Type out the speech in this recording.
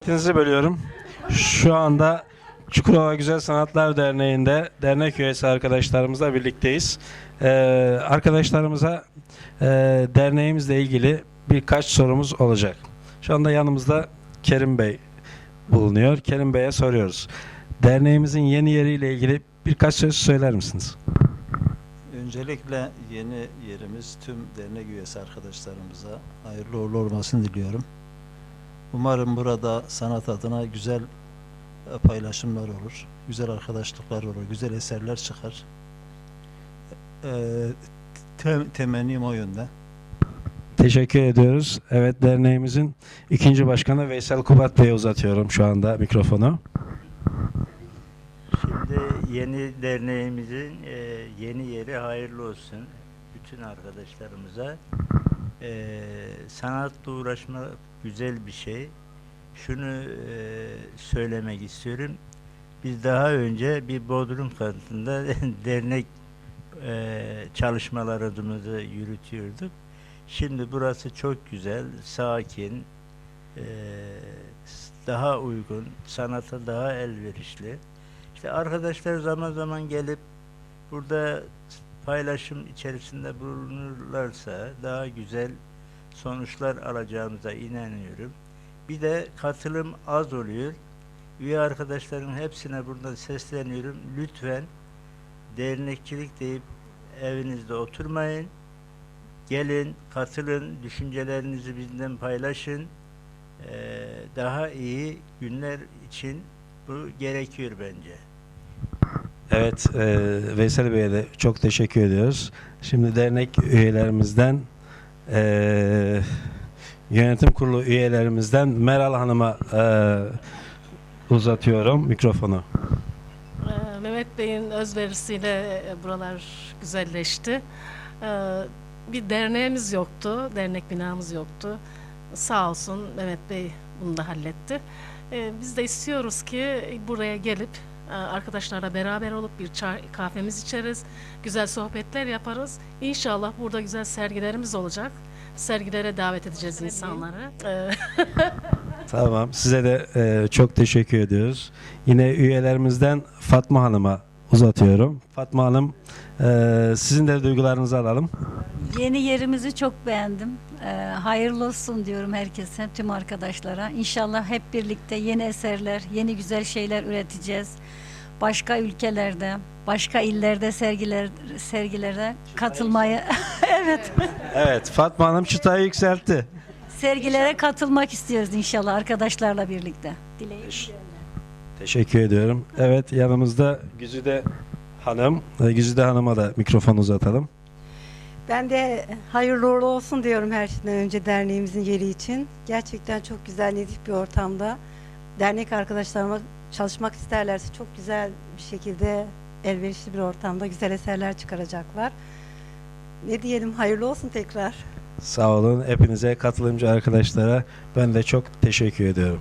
Vaktinizi bölüyorum. Şu anda Çukurova Güzel Sanatlar Derneği'nde dernek üyesi arkadaşlarımızla birlikteyiz. Ee, arkadaşlarımıza e, derneğimizle ilgili birkaç sorumuz olacak. Şu anda yanımızda Kerim Bey bulunuyor. Kerim Bey'e soruyoruz. Derneğimizin yeni yeriyle ilgili birkaç söz söyler misiniz? Öncelikle yeni yerimiz tüm dernek üyesi arkadaşlarımıza hayırlı uğurlu olmasını diliyorum. Umarım burada sanat adına güzel e, paylaşımlar olur, güzel arkadaşlıklar olur, güzel eserler çıkar. E, te- temennim o yönde. Teşekkür ediyoruz. Evet derneğimizin ikinci başkanı Veysel Kubat Bey'e uzatıyorum şu anda mikrofonu. Şimdi yeni derneğimizin e, yeni yeri hayırlı olsun bütün arkadaşlarımıza. E, sanatla uğraşmak güzel bir şey. Şunu e, söylemek istiyorum. Biz daha önce bir Bodrum katında dernek e, çalışmalarımızı yürütüyorduk. Şimdi burası çok güzel, sakin, e, daha uygun, sanata daha elverişli. İşte arkadaşlar zaman zaman gelip burada paylaşım içerisinde bulunurlarsa daha güzel sonuçlar alacağımıza inanıyorum. Bir de katılım az oluyor. Üye arkadaşların hepsine buradan sesleniyorum. Lütfen dernekçilik deyip evinizde oturmayın. Gelin, katılın, düşüncelerinizi bizden paylaşın. Ee, daha iyi günler için bu gerekiyor bence. Evet, e, Veysel Bey'e de çok teşekkür ediyoruz. Şimdi dernek üyelerimizden, e, yönetim kurulu üyelerimizden Meral Hanım'a e, uzatıyorum mikrofonu. Ee, Mehmet Bey'in özverisiyle e, buralar güzelleşti. Ee, Bir derneğimiz yoktu, dernek binamız yoktu. Sağ olsun Mehmet Bey bunu da halletti. Biz de istiyoruz ki buraya gelip e, arkadaşlarla beraber olup bir çay kahvemiz içeriz, güzel sohbetler yaparız. İnşallah burada güzel sergilerimiz olacak. Sergilere davet edeceğiz insanları. Ee, Tamam, size de e, çok teşekkür ediyoruz. Yine üyelerimizden Fatma Hanım'a uzatıyorum. Fatma Hanım, e, sizin de duygularınızı alalım. Yeni yerimizi çok beğendim. Ee, hayırlı olsun diyorum herkese, tüm arkadaşlara. İnşallah hep birlikte yeni eserler, yeni güzel şeyler üreteceğiz. Başka ülkelerde, başka illerde sergiler sergilere katılmayı evet, Evet, Fatma Hanım çıtayı yükseltti. sergilere katılmak istiyoruz inşallah arkadaşlarla birlikte. Dileğim. Teşekkür ediyorum. Evet, yanımızda Güzide Hanım. E, Güzide Hanım'a da mikrofon uzatalım. Ben de hayırlı uğurlu olsun diyorum her şeyden önce derneğimizin yeri için. Gerçekten çok güzel, nezih bir ortamda. Dernek arkadaşlarıma çalışmak isterlerse çok güzel bir şekilde elverişli bir ortamda güzel eserler çıkaracaklar. Ne diyelim hayırlı olsun tekrar. Sağ olun. Hepinize katılımcı arkadaşlara ben de çok teşekkür ediyorum.